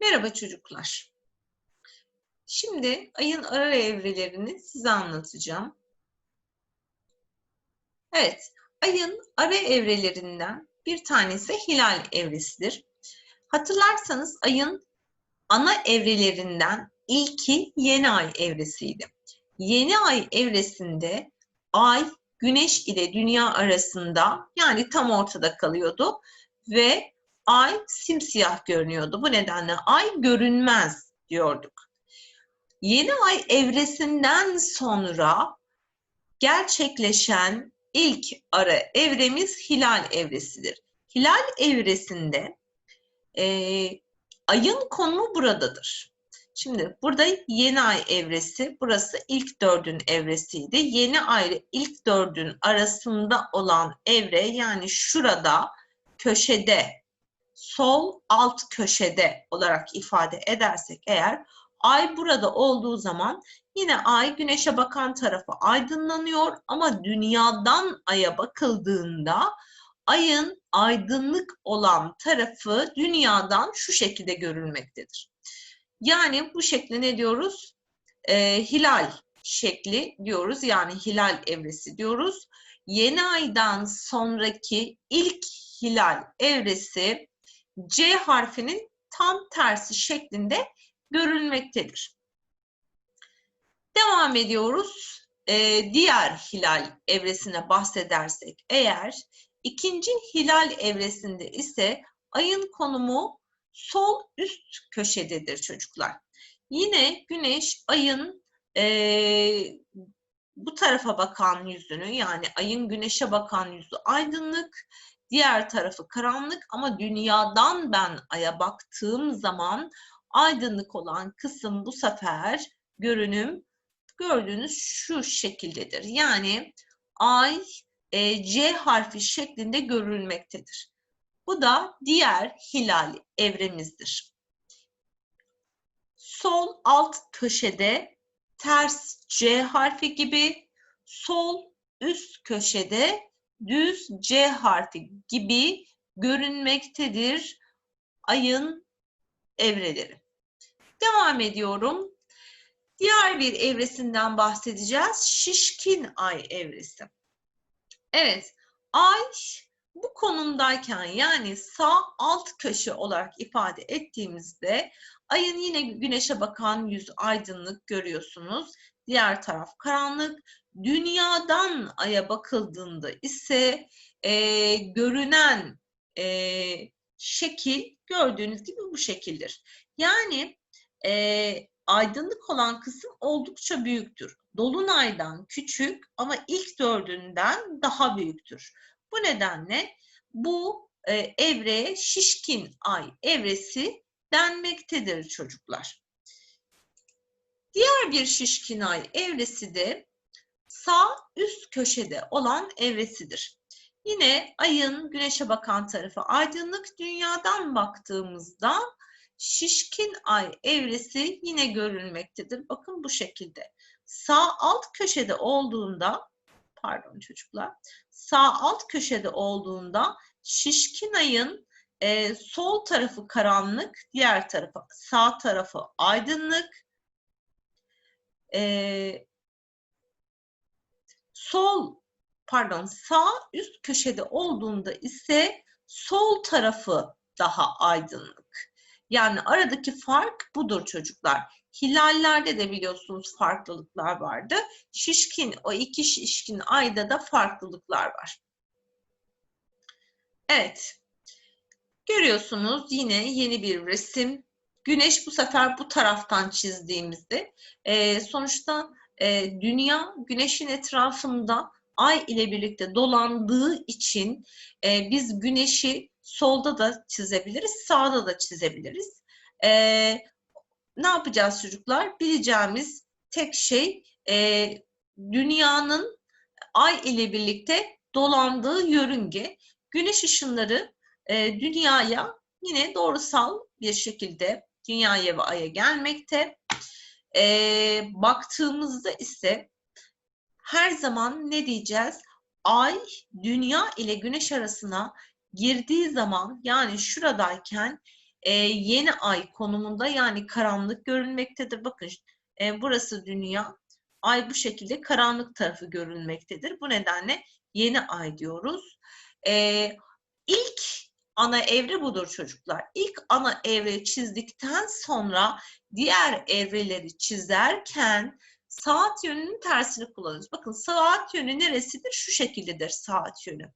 Merhaba çocuklar. Şimdi ayın ara evrelerini size anlatacağım. Evet, ayın ara evrelerinden bir tanesi hilal evresidir. Hatırlarsanız ayın ana evrelerinden ilki yeni ay evresiydi. Yeni ay evresinde ay güneş ile dünya arasında yani tam ortada kalıyordu ve ay simsiyah görünüyordu. Bu nedenle ay görünmez diyorduk. Yeni ay evresinden sonra gerçekleşen ilk ara evremiz hilal evresidir. Hilal evresinde e, ayın konumu buradadır. Şimdi burada yeni ay evresi, burası ilk dördün evresiydi. Yeni ay ilk dördün arasında olan evre yani şurada köşede sol alt köşede olarak ifade edersek eğer ay burada olduğu zaman yine ay güneşe bakan tarafı aydınlanıyor ama dünyadan aya bakıldığında ayın aydınlık olan tarafı dünyadan şu şekilde görülmektedir. Yani bu şekli ne diyoruz? Ee, hilal şekli diyoruz yani hilal evresi diyoruz. Yeni aydan sonraki ilk hilal evresi C harfinin tam tersi şeklinde görülmektedir. Devam ediyoruz. Ee, diğer hilal evresine bahsedersek eğer ikinci hilal evresinde ise ayın konumu sol üst köşededir çocuklar. Yine güneş ayın e, bu tarafa bakan yüzünü yani ayın güneşe bakan yüzü aydınlık, diğer tarafı karanlık ama dünyadan ben aya baktığım zaman aydınlık olan kısım bu sefer görünüm gördüğünüz şu şekildedir. Yani ay e, C harfi şeklinde görülmektedir. Bu da diğer hilal evremizdir. Sol alt köşede ters C harfi gibi, sol üst köşede düz C harfi gibi görünmektedir ayın evreleri. Devam ediyorum. Diğer bir evresinden bahsedeceğiz. Şişkin ay evresi. Evet, ay bu konumdayken yani sağ alt köşe olarak ifade ettiğimizde ayın yine güneşe bakan yüz aydınlık görüyorsunuz. Diğer taraf karanlık. Dünyadan aya bakıldığında ise e, görünen e, şekil gördüğünüz gibi bu şekildir. Yani e, aydınlık olan kısım oldukça büyüktür. Dolunaydan küçük ama ilk dördünden daha büyüktür. Bu nedenle bu e, evreye şişkin ay evresi denmektedir çocuklar. Diğer bir şişkin ay evresi de sağ üst köşede olan evresidir. Yine ayın güneşe bakan tarafı aydınlık dünyadan baktığımızda şişkin ay evresi yine görülmektedir. Bakın bu şekilde. Sağ alt köşede olduğunda pardon çocuklar sağ alt köşede olduğunda şişkin ayın e, sol tarafı karanlık, diğer tarafı sağ tarafı aydınlık. E, sol pardon sağ üst köşede olduğunda ise sol tarafı daha aydınlık. Yani aradaki fark budur çocuklar. Hilallerde de biliyorsunuz farklılıklar vardı. Şişkin, o iki şişkin ayda da farklılıklar var. Evet. Görüyorsunuz yine yeni bir resim. Güneş bu sefer bu taraftan çizdiğimizde e, sonuçta e, dünya güneşin etrafında ay ile birlikte dolandığı için e, biz güneşi solda da çizebiliriz, sağda da çizebiliriz. E, ne yapacağız çocuklar? Bileceğimiz tek şey e, dünyanın ay ile birlikte dolandığı yörünge. Güneş ışınları e, dünyaya yine doğrusal bir şekilde dünyaya ve aya gelmekte. E, baktığımızda ise her zaman ne diyeceğiz? Ay dünya ile güneş arasına girdiği zaman yani şuradayken e, yeni ay konumunda yani karanlık görünmektedir. Bakın e, burası dünya. Ay bu şekilde karanlık tarafı görünmektedir. Bu nedenle yeni ay diyoruz. E, ilk ana evre budur çocuklar. İlk ana evre çizdikten sonra diğer evreleri çizerken saat yönünün tersini kullanıyoruz. Bakın saat yönü neresidir? Şu şekildedir saat yönü.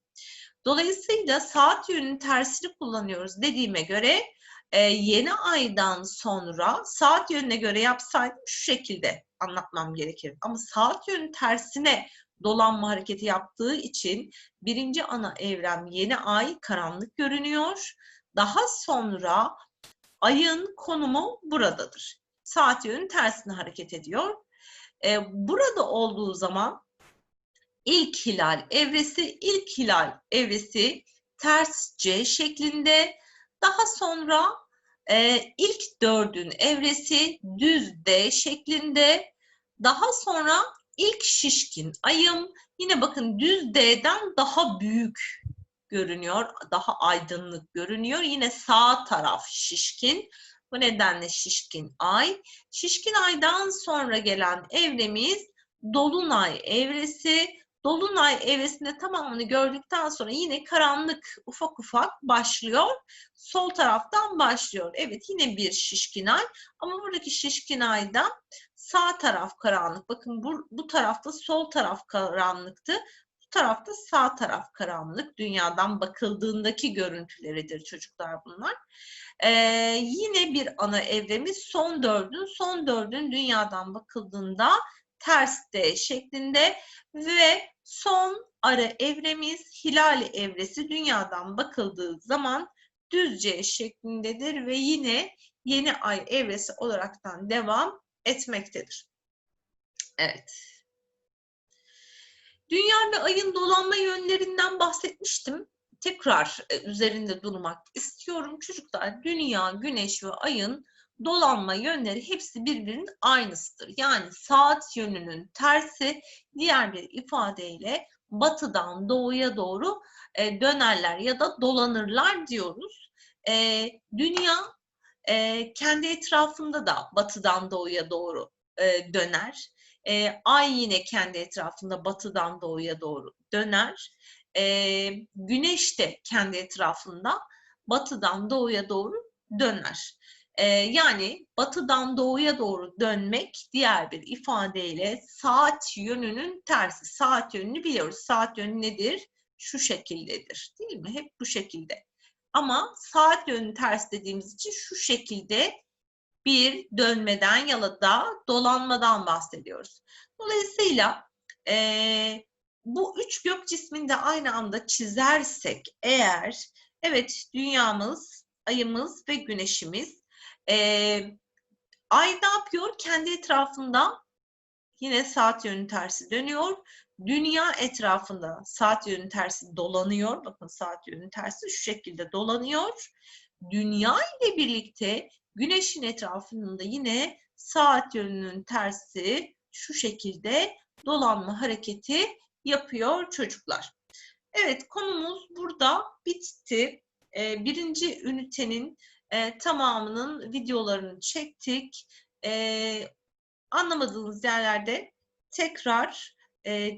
Dolayısıyla saat yönünün tersini kullanıyoruz dediğime göre e, yeni aydan sonra saat yönüne göre yapsaydım şu şekilde anlatmam gerekir. Ama saat yönünün tersine dolanma hareketi yaptığı için birinci ana evrem yeni ay karanlık görünüyor. Daha sonra ayın konumu buradadır. Saat yönünün tersine hareket ediyor. Ee, burada olduğu zaman ilk hilal evresi, ilk hilal evresi ters C şeklinde. Daha sonra e, ilk dördün evresi düz D şeklinde. Daha sonra ilk şişkin ayım yine bakın düz D'den daha büyük görünüyor, daha aydınlık görünüyor. Yine sağ taraf şişkin. Bu nedenle şişkin ay. Şişkin aydan sonra gelen evremiz dolunay evresi. Dolunay evresinde tamamını gördükten sonra yine karanlık ufak ufak başlıyor. Sol taraftan başlıyor. Evet yine bir şişkin ay ama buradaki şişkin ayda sağ taraf karanlık. Bakın bu, bu tarafta sol taraf karanlıktı. Bu tarafta sağ taraf karanlık. Dünyadan bakıldığındaki görüntüleridir çocuklar bunlar. Ee, yine bir ana evremiz son dördün. Son dördün dünyadan bakıldığında ters D şeklinde ve son ara evremiz hilal evresi dünyadan bakıldığı zaman düzce şeklindedir ve yine yeni ay evresi olaraktan devam etmektedir. Evet. Dünya ve ayın dolanma yönlerinden bahsetmiştim. Tekrar e, üzerinde durmak istiyorum. Çocuklar dünya, güneş ve ayın dolanma yönleri hepsi birbirinin aynısıdır. Yani saat yönünün tersi diğer bir ifadeyle batıdan doğuya doğru e, dönerler ya da dolanırlar diyoruz. E, dünya e, kendi etrafında da batıdan doğuya doğru döner. Ay yine kendi etrafında batıdan doğuya doğru döner. Güneş de kendi etrafında batıdan doğuya doğru döner. E, yani batıdan doğuya doğru dönmek diğer bir ifadeyle saat yönünün tersi. Saat yönünü biliyoruz. Saat yönü nedir? Şu şekildedir. Değil mi? Hep bu şekilde. Ama saat yönünün ters dediğimiz için şu şekilde bir dönmeden ya da dolanmadan bahsediyoruz. Dolayısıyla e, bu üç gök cismini de aynı anda çizersek eğer evet dünyamız, ayımız ve güneşimiz e, ay ne yapıyor? Kendi etrafında yine saat yönü tersi dönüyor. Dünya etrafında saat yönü tersi dolanıyor. Bakın saat yönü tersi şu şekilde dolanıyor. Dünya ile birlikte güneşin etrafında yine saat yönünün tersi şu şekilde dolanma hareketi yapıyor çocuklar. Evet konumuz burada bitti. Birinci ünitenin e, tamamının videolarını çektik. E, anlamadığınız yerlerde tekrar e,